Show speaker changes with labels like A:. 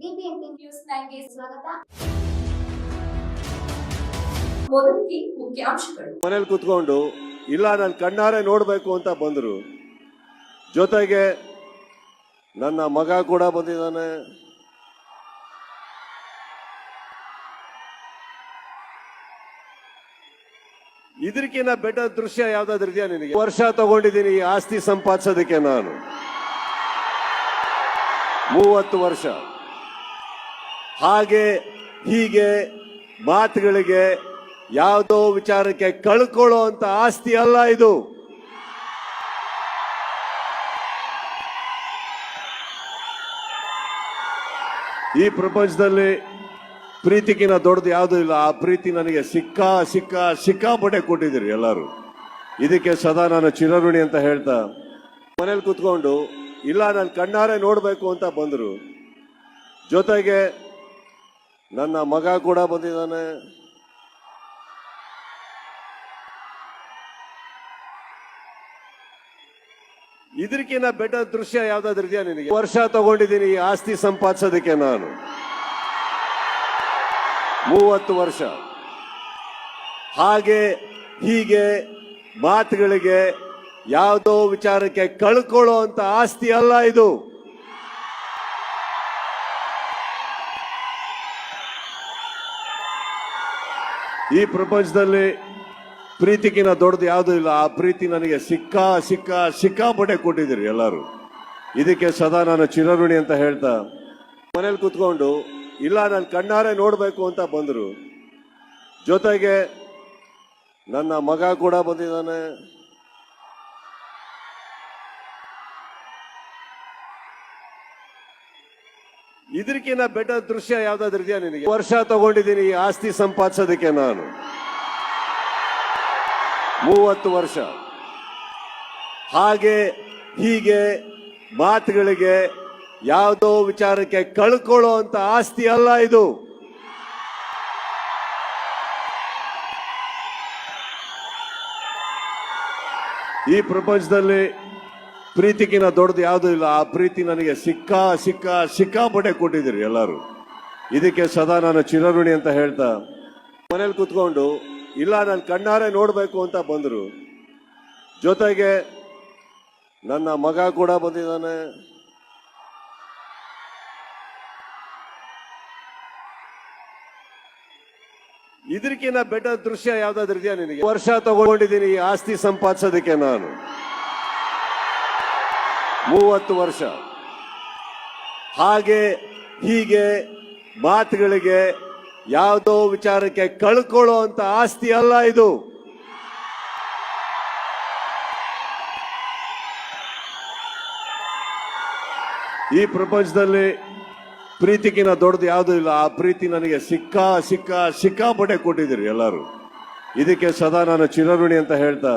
A: News ಸ್ವಾಗತ. ಮೊದಲಿಗೆ ಮುಖ್ಯಾಂಶಗಳು.
B: ಮನೇಲಿ ಕುತ್ಕೊಂಡು ಇಲ್ಲ, ನಾನು ಕಣ್ಣಾರೆ ನೋಡಬೇಕು ಅಂತ ಬಂದರು. ಜೊತೆಗೆ ನನ್ನ ಮಗ ಕೂಡ ಬಂದಿದ್ದಾನೆ. ಇದಕ್ಕಿಂತ ಬೆಟ್ಟ ದೃಶ್ಯ ಯಾವ್ದಾದ್ರು ಇದೆಯಾ ನಿನಗೆ? ವರ್ಷ ತಗೊಂಡಿದ್ದೀನಿ ಈ ಆಸ್ತಿ ಸಂಪಾದಿಸೋದಕ್ಕೆ ನಾನು. ಮೂವತ್ತು ವರ್ಷ. ಹಾಗೆ ಹೀಗೆ ಮಾತುಗಳಿಗೆ ಯಾವುದೋ ವಿಚಾರಕ್ಕೆ ಕಳ್ಕೊಳ್ಳೋ ಅಂತ ಆಸ್ತಿ ಅಲ್ಲ ಇದು. ಈ ಪ್ರಪಂಚದಲ್ಲಿ ಪ್ರೀತಿಗಿನ ದೊಡ್ಡದು ಯಾವುದೂ ಇಲ್ಲ. ಆ ಪ್ರೀತಿ ನನಗೆ ಸಿಕ್ಕಾ ಸಿಕ್ಕಾ ಸಿಕ್ಕಾಪಟ್ಟೆ ಕೊಟ್ಟಿದ್ದೀರಿ ಎಲ್ಲರೂ. ಇದಕ್ಕೆ ಸದಾ ನಾನು ಚಿರಋಣಿ ಅಂತ ಹೇಳ್ತಾ ಮನೇಲಿ ಕುತ್ಕೊಂಡು, ಇಲ್ಲ, ನಾನು ಕಣ್ಣಾರೆ ನೋಡಬೇಕು ಅಂತ ಬಂದರು. ಜೊತೆಗೆ ನನ್ನ ಮಗ ಕೂಡ ಬಂದಿದ್ದಾನೆ. ಇದಕ್ಕಿಂತ ಬೆಟರ್ ದೃಶ್ಯ ಯಾವ್ದಾದ್ರು ಇದೆಯಾ ನಿನಗೆ? ವರ್ಷ ತಗೊಂಡಿದ್ದೀನಿ ಈ ಆಸ್ತಿ ಸಂಪಾದಿಸೋದಕ್ಕೆ ನಾನು. ಮೂವತ್ತು ವರ್ಷ. ಹಾಗೆ, ಹೀಗೆ, ಮಾತುಗಳಿಗೆ ಯಾವುದೋ ವಿಚಾರಕ್ಕೆ ಕಳ್ಕೊಳ್ಳೋ ಅಂತ ಆಸ್ತಿ ಅಲ್ಲ ಇದು. ಈ ಪ್ರಪಂಚದಲ್ಲಿ ಪ್ರೀತಿಗಿನ ದೊಡ್ಡದು ಯಾವುದೂ ಇಲ್ಲ. ಆ ಪ್ರೀತಿ ನನಗೆ ಸಿಕ್ಕಾ ಸಿಕ್ಕಾ ಸಿಕ್ಕಾಪಟ್ಟೆ ಕೊಟ್ಟಿದ್ದೀರಿ ಎಲ್ಲರೂ. ಇದಕ್ಕೆ ಸದಾ ನಾನು ಚಿರಋಣಿ ಅಂತ ಹೇಳ್ತಾ, ಮನೇಲಿ ಕುತ್ಕೊಂಡು, ಇಲ್ಲ, ನಾನು ಕಣ್ಣಾರೆ ನೋಡಬೇಕು ಅಂತ ಬಂದರು. ಜೊತೆಗೆ ನನ್ನ ಮಗ ಕೂಡ ಬಂದಿದ್ದಾನೆ. ಇದಕ್ಕಿಂತ ಬೆಟರ್ ದೃಶ್ಯ ಯಾವ್ದಾದ್ರು ಇದೆಯಾ ನಿನಗೆ? ವರ್ಷ ತಗೊಂಡಿದ್ದೀನಿ ಆಸ್ತಿ ಸಂಪಾದಿಸೋದಕ್ಕೆ ನಾನು. ಮೂವತ್ತು ವರ್ಷ. ಹಾಗೆ, ಹೀಗೆ, ಮಾತುಗಳಿಗೆ ಯಾವುದೋ ವಿಚಾರಕ್ಕೆ ಕಳ್ಕೊಳ್ಳೋ ಅಂತ ಆಸ್ತಿ ಅಲ್ಲ ಇದು. ಈ ಪ್ರಪಂಚದಲ್ಲಿ ಪ್ರೀತಿಗಿನ ದೊಡ್ಡದು ಯಾವುದೂ ಇಲ್ಲ. ಆ ಪ್ರೀತಿ ನನಗೆ ಸಿಕ್ಕಾ ಸಿಕ್ಕಾ ಸಿಕ್ಕಾಪಟ್ಟೆ ಕೊಟ್ಟಿದ್ದೀರಿ ಎಲ್ಲರೂ. ಇದಕ್ಕೆ ಸದಾ ನಾನು ಚಿರಋಣಿ ಅಂತ ಹೇಳ್ತಾ ಮನೇಲಿ ಕುತ್ಕೊಂಡು, ಇಲ್ಲ, ನಾನು ಕಣ್ಣಾರೆ ನೋಡಬೇಕು ಅಂತ ಬಂದರು. ಜೊತೆಗೆ ನನ್ನ ಮಗ ಕೂಡ ಬಂದಿದ್ದಾನೆ. ಇದಕ್ಕಿಂತ ಬೆಟರ್ ದೃಶ್ಯ ಯಾವ್ದಾದ್ರು ಇದೆಯಾ ನಿನಗೆ? ವರ್ಷ ತಗೊಂಡಿದ್ದೀನಿ ಆಸ್ತಿ ಸಂಪಾದಿಸೋದಕ್ಕೆ ನಾನು. ಮೂವತ್ತು ವರ್ಷ. ಹಾಗೆ ಹೀಗೆ ಮಾತುಗಳಿಗೆ ಯಾವುದೋ ವಿಚಾರಕ್ಕೆ ಕಳ್ಕೊಳ್ಳೋ ಅಂತ ಆಸ್ತಿ ಅಲ್ಲ ಇದು. ಈ ಪ್ರಪಂಚದಲ್ಲಿ ಪ್ರೀತಿಗಿನ ದೊಡ್ಡದು ಯಾವುದೂ ಇಲ್ಲ. ಆ ಪ್ರೀತಿ ನನಗೆ ಸಿಕ್ಕಾ ಸಿಕ್ಕಾ, ಸಿಕ್ಕಾಪಟ್ಟೆ ಕೊಟ್ಟಿದ್ದೀರಿ ಎಲ್ಲರೂ. ಇದಕ್ಕೆ ಸದಾ ನಾನು ಚಿರಋಣಿ ಅಂತ ಹೇಳ್ತಾ